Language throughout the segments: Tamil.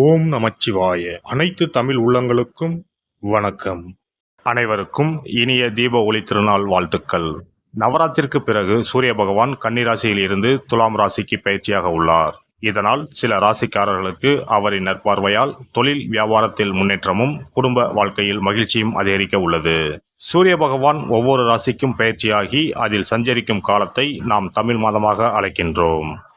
ஓம் நமச்சிவாய. அனைத்து தமிழ் உள்ளங்களுக்கும் வணக்கம். அனைவருக்கும் இனிய தீப ஒளி திருநாள் வாழ்த்துக்கள். நவராத்திற்கு பிறகு சூரிய பகவான் கன்னிராசியில் இருந்து துலாம் ராசிக்கு பயிற்சியாக உள்ளார். இதனால் சில ராசிக்காரர்களுக்கு அவரின் நற்பார்வையால் தொழில் வியாபாரத்தில் முன்னேற்றமும் குடும்ப வாழ்க்கையில் மகிழ்ச்சியும் அதிகரிக்க உள்ளது. சூரிய பகவான் ஒவ்வொரு ராசிக்கும் பயிற்சியாகி அதில் சஞ்சரிக்கும் காலத்தை நாம் தமிழ் மாதமாக அழைக்கின்றோம்.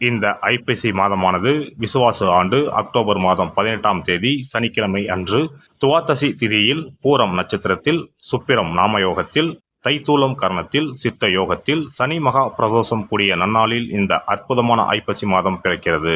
இந்த ஐப்பசி மாதமானது விசுவாச ஆண்டு அக்டோபர் மாதம் பதினெட்டாம் தேதி சனிக்கிழமை அன்று துவாதசி திதியில் பூரம் நட்சத்திரத்தில் சுப்பிரம் நாமயோகத்தில் தைத்தூலம் கர்ணத்தில் சித்த யோகத்தில் சனி மகா பிரதோஷம் கூடிய நன்னாளில் இந்த அற்புதமான ஐப்பசி மாதம் பிறக்கிறது.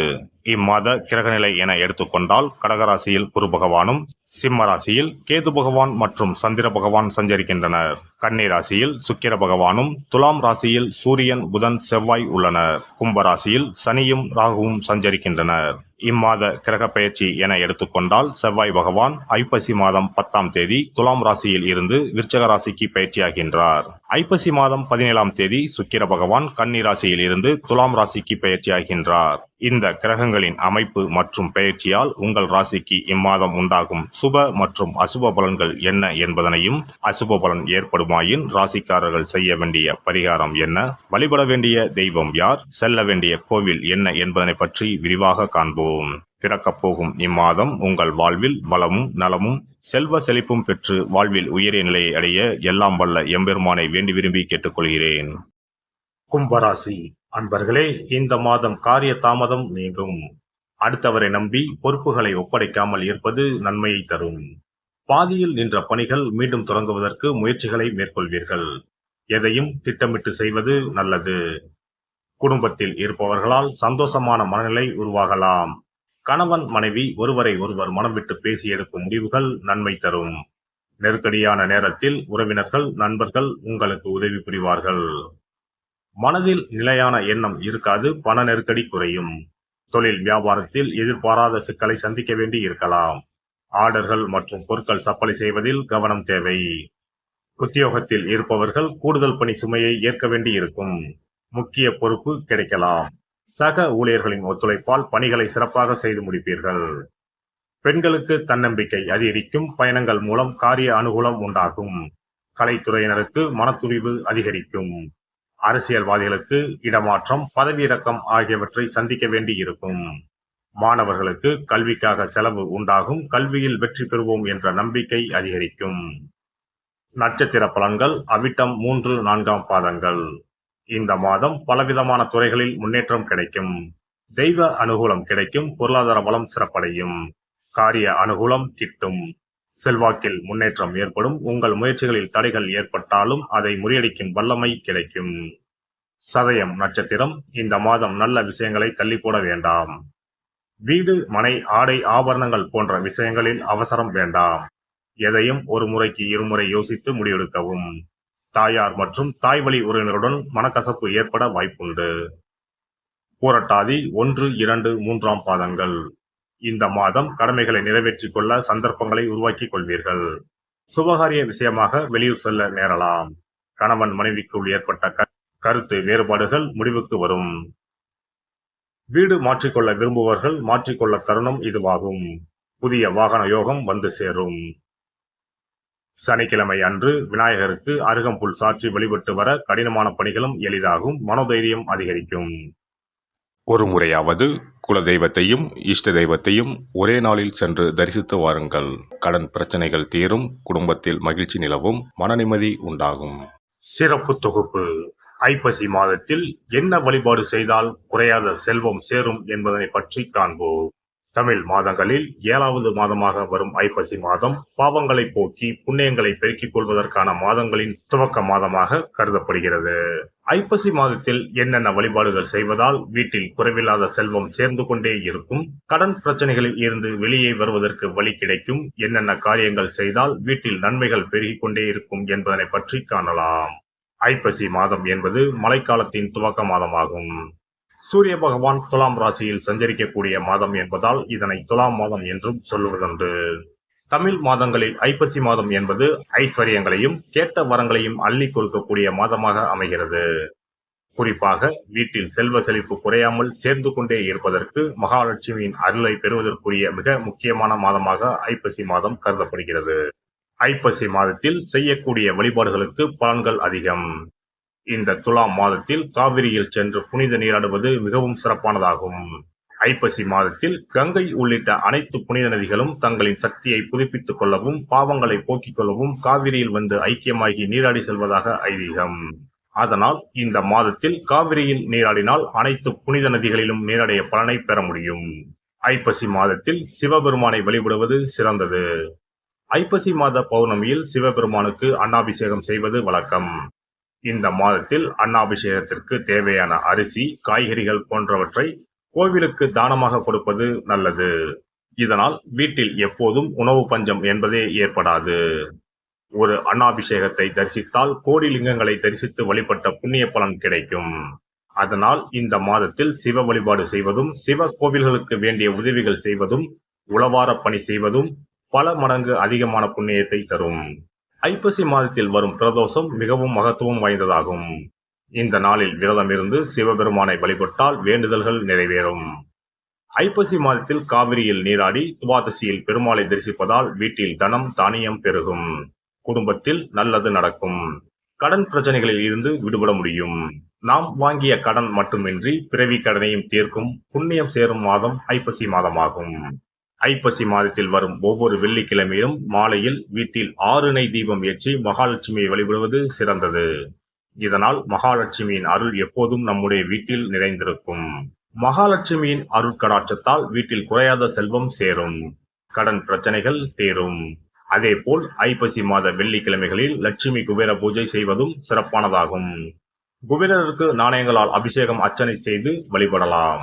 இம்மாத கிரகநிலை என எடுத்துக்கொண்டால் கடகராசியில் குரு பகவானும் சிம்ம ராசியில் கேது பகவான் மற்றும் சந்திர பகவான் சஞ்சரிக்கின்றனர். கன்னி ராசியில் சுக்கிர பகவானும் துலாம் ராசியில் சூரியன் புதன் செவ்வாய் உள்ளனர். கும்ப ராசியில் சனியும் ராகுவும் சஞ்சரிக்கின்றனர். இம்மாத கிரக பயிற்சி என எடுத்துக்கொண்டால் செவ்வாய் பகவான் ஐப்பசி மாதம் பத்தாம் தேதி துலாம் ராசியில் இருந்து விருச்சக ராசிக்கு பயிற்சியாகின்றார். ஐப்பசி மாதம் பதினேழாம் தேதி சுக்கிர பகவான் கன்னி ராசியில் இருந்து துலாம் ராசிக்கு பயிற்சியாகின்றார் இந்த கிரகங்களின் அமைப்பு மற்றும் பெயர்ச்சியால் உங்கள் ராசிக்கு இம்மாதம் உண்டாகும் சுப மற்றும் அசுப பலன்கள் என்ன என்பதனையும் அசுப பலன் ஏற்படுமாயின் ராசிக்காரர்கள் செய்ய வேண்டிய பரிகாரம் என்ன? வழிபட வேண்டிய தெய்வம் யார்? செல்ல வேண்டிய கோவில் என்ன என்பதனை பற்றி விரிவாக காண்போம். பிறக்கப் போகும் இம்மாதம் உங்கள் வாழ்வில் வளமும் நலமும் செல்வ செழிப்பும் பெற்று வாழ்வில் உயரிய நிலையை அடைய எல்லாம் வல்ல எம்பெருமானை வேண்டி விரும்பி கேட்டுக்கொள்கிறேன். கும்பராசி அன்பர்களே இந்த மாதம் காரிய தாமதம் நீங்கும். அடுத்தவரை நம்பி பொறுப்புகளை ஒப்படைக்காமல் இருப்பது நன்மையை தரும். பாதியில் நின்ற பணிகள் மீண்டும் தொடங்குவதற்கு முயற்சிகளை மேற்கொள்வீர்கள். எதையும் திட்டமிட்டு செய்வது நல்லது. குடும்பத்தில் இருப்பவர்களால் சந்தோஷமான மனநிலை உருவாகலாம். கணவன் மனைவி ஒருவரை ஒருவர் மனம் விட்டு பேசி எடுக்கும் முடிவுகள் நன்மை தரும். நெருக்கடியான நேரத்தில் உறவினர்கள் நண்பர்கள் உங்களுக்கு உதவி புரிவார்கள். மனதில் நிலையான எண்ணம் இருக்காது பண நெருக்கடி குறையும். தொழில் வியாபாரத்தில் எதிர்பாராத சிக்கலை சந்திக்க வேண்டி இருக்கலாம். ஆர்டர்கள் மற்றும் பொருட்கள் சப்பளை செய்வதில் கவனம் தேவை. உத்தியோகத்தில் இருப்பவர்கள் கூடுதல் பணி சுமையை ஏற்க வேண்டி இருக்கும். முக்கிய பொறுப்பு கிடைக்கலாம். சக ஊழியர்களின் ஒத்துழைப்பால் பணிகளை சிறப்பாக செய்து முடிப்பீர்கள். பெண்களுக்கு தன்னம்பிக்கை அதிகரிக்கும். பயணங்கள் மூலம் காரிய அனுகூலம் உண்டாகும். கலைத்துறையினருக்கு மனத்துணிவு அதிகரிக்கும். அரசியல்வாதிகளுக்கு இடமாற்றம் பதவியிறக்கம் ஆகியவற்றை சந்திக்க வேண்டி இருக்கும். மாணவர்களுக்கு கல்விக்காக செலவு உண்டாகும். கல்வியில் வெற்றி பெறுவோம் என்ற நம்பிக்கை அதிகரிக்கும். நட்சத்திர பலன்கள் அவிட்டம் மூன்று நான்காம் பாதங்கள். இந்த மாதம் பலவிதமான துறைகளில் முன்னேற்றம் கிடைக்கும். தெய்வ அனுகூலம் கிடைக்கும் பொருளாதார பலம் சிறப்படையும். காரிய அனுகூலம் கிட்டும். செல்வாக்கில் முன்னேற்றம் ஏற்படும். உங்கள் முயற்சிகளில் தடைகள் ஏற்பட்டாலும் அதை முறியடிக்கும் வல்லமை கிடைக்கும். சதயம் நட்சத்திரம் இந்த மாதம் நல்ல விஷயங்களை தள்ளி போட வேண்டாம். வீடு மனை ஆடை ஆபரணங்கள் போன்ற விஷயங்களில் அவசரம் வேண்டாம். எதையும் ஒரு முறைக்கு இருமுறை யோசித்து முடிவெடுக்கவும். தாயார் மற்றும் தாய் வழி உறவினருடன் மனக்கசப்பு ஏற்பட வாய்ப்புண்டு. பூரட்டாதி ஒன்று இரண்டு மூன்றாம் பாதங்கள். இந்த மாதம் கடமைகளை நிறைவேற்றிக் கொள்ள சந்தர்ப்பங்களை உருவாக்கிக் கொள்வீர்கள். சுபகாரிய விஷயமாக வெளியூர் செல்ல நேரலாம். கணவன் மனைவிக்குள் ஏற்பட்ட க- கருத்து வேறுபாடுகள் முடிவுக்கு வரும். வீடு மாற்றிக்கொள்ள விரும்புவர்கள் மாற்றிக்கொள்ள தருணம் இதுவாகும். புதிய வாகன யோகம் வந்து சேரும். சனிக்கிழமை அன்று விநாயகருக்கு அருகம்புல் சாற்றி வழிபட்டு வர கடினமான பணிகளும் எளிதாகும். மனோதைரியம் அதிகரிக்கும். ஒரு முறையாவது குல தெய்வத்தையும் இஷ்ட தெய்வத்தையும் ஒரே நாளில் சென்று தரிசித்து வாருங்கள். கடன் பிரச்சனைகள் தீரும் குடும்பத்தில் மகிழ்ச்சி நிலவும் மன நிம்மதி உண்டாகும். சிறப்பு தொகுப்பு. ஐப்பசி மாதத்தில் என்ன வழிபாடு செய்தால் குறையாத செல்வம் சேரும் என்பதனை பற்றி காண்போம். தமிழ் மாதங்களில் ஏழாவது மாதமாக வரும் ஐப்பசி மாதம் பாவங்களை போக்கி புண்ணியங்களை பெருக்கிக் கொள்வதற்கான மாதங்களின் துவக்க மாதமாக கருதப்படுகிறது. ஐப்பசி மாதத்தில் என்னென்ன வழிபாடுகள் செய்வதால் வீட்டில் குறைவில்லாத செல்வம் சேர்ந்து கொண்டே இருக்கும் கடன் பிரச்சனைகளில் இருந்து வெளியே வருவதற்கு வழி கிடைக்கும் என்னென்ன காரியங்கள் செய்தால் வீட்டில் நன்மைகள் பெருகிக் கொண்டே இருக்கும் என்பதனை பற்றி காணலாம். ஐப்பசி மாதம் என்பது மழைக்காலத்தின் துவக்க மாதமாகும். சூரிய பகவான் துலாம் ராசியில் சஞ்சரிக்கக்கூடிய மாதம் என்பதால் இதனை துலாம் மாதம் என்றும் சொல்லுவதுண்டு தமிழ் மாதங்களில் ஐப்பசி மாதம் என்பது ஐஸ்வர்யங்களையும் கேட்ட வரங்களையும் அள்ளி கொடுக்கக்கூடிய மாதமாக அமைகிறது. குறிப்பாக வீட்டில் செல்வ செழிப்பு குறையாமல் சேர்ந்து கொண்டே இருப்பதற்கு மகாலட்சுமியின் அருளை பெறுவதற்குரிய மிக முக்கியமான மாதமாக ஐப்பசி மாதம் கருதப்படுகிறது. ஐப்பசி மாதத்தில் செய்யக்கூடிய வழிபாடுகளுக்கு பலன்கள் அதிகம். இந்த துலாம் மாதத்தில் காவிரியில் சென்று புனித நீராடுவது மிகவும் சிறப்பானதாகும். ஐப்பசி மாதத்தில் கங்கை உள்ளிட்ட அனைத்து புனித நதிகளும் தங்களின் சக்தியை புதுப்பித்துக் கொள்ளவும் பாவங்களை போக்கிக் கொள்ளவும் காவிரியில் வந்து ஐக்கியமாகி நீராடி செல்வதாக ஐதீகம். அதனால் இந்த மாதத்தில் காவிரியில் நீராடினால் அனைத்து புனித நதிகளிலும் நீராடிய பலனை பெற முடியும். ஐப்பசி மாதத்தில் சிவபெருமானை வழிபடுவது சிறந்தது. ஐப்பசி மாத பௌர்ணமியில் சிவபெருமானுக்கு அன்னாபிஷேகம் செய்வது வழக்கம். இந்த மாதத்தில் அன்னாபிஷேகத்திற்கு தேவையான அரிசி காய்கறிகள் போன்றவற்றை கோவிலுக்கு தானமாக கொடுப்பது நல்லது. இதனால் வீட்டில் எப்போதும் உணவு பஞ்சம் என்பதே ஏற்படாது. ஒரு அன்னாபிஷேகத்தை தரிசித்தால் கோடி லிங்கங்களை தரிசித்து வழிபட்ட புண்ணிய பலன் கிடைக்கும். அதனால் இந்த மாதத்தில் சிவ வழிபாடு செய்வதும் சிவ கோவில்களுக்கு வேண்டிய உதவிகள் செய்வதும் உளவார பணி செய்வதும் பல மடங்கு அதிகமான புண்ணியத்தை தரும். ஐப்பசி மாதத்தில் வரும் பிரதோஷம் மிகவும் மகத்துவம் வாய்ந்ததாகும். இந்த நாளில் விரதம் இருந்து சிவபெருமானை வழிபட்டால் வேண்டுதல்கள் நிறைவேறும். ஐப்பசி மாதத்தில் காவிரியில் நீராடி துவாதசியில் பெருமாளை தரிசிப்பதால் வீட்டில் தனம் தானியம் பெருகும். குடும்பத்தில் நல்லது நடக்கும். கடன் பிரச்சனைகளில் இருந்து விடுபட முடியும். நாம் வாங்கிய கடன் மட்டுமின்றி பிறவி கடனையும் தீர்க்கும் புண்ணியம் சேரும் மாதம் ஐப்பசி மாதமாகும். ஐப்பசி மாதத்தில் வரும் ஒவ்வொரு வெள்ளிக்கிழமையும் மாலையில் வீட்டில் ஆறுனை தீபம் ஏற்றி மகாலட்சுமியை வழிபடுவது சிறந்தது. இதனால் மகாலட்சுமியின் அருள் எப்போதும் நம்முடைய வீட்டில் நிறைந்திருக்கும். மகாலட்சுமியின் அருட்கடாட்சத்தால் வீட்டில் குறையாத செல்வம் சேரும். கடன் பிரச்சனைகள் தீரும். அதேபோல் ஐப்பசி மாத வெள்ளிக்கிழமைகளில் லட்சுமி குபேர பூஜை செய்வதும் சிறப்பானதாகும். குபேரருக்கு நாணயங்களால் அபிஷேகம் அர்ச்சனை செய்து வழிபடலாம்.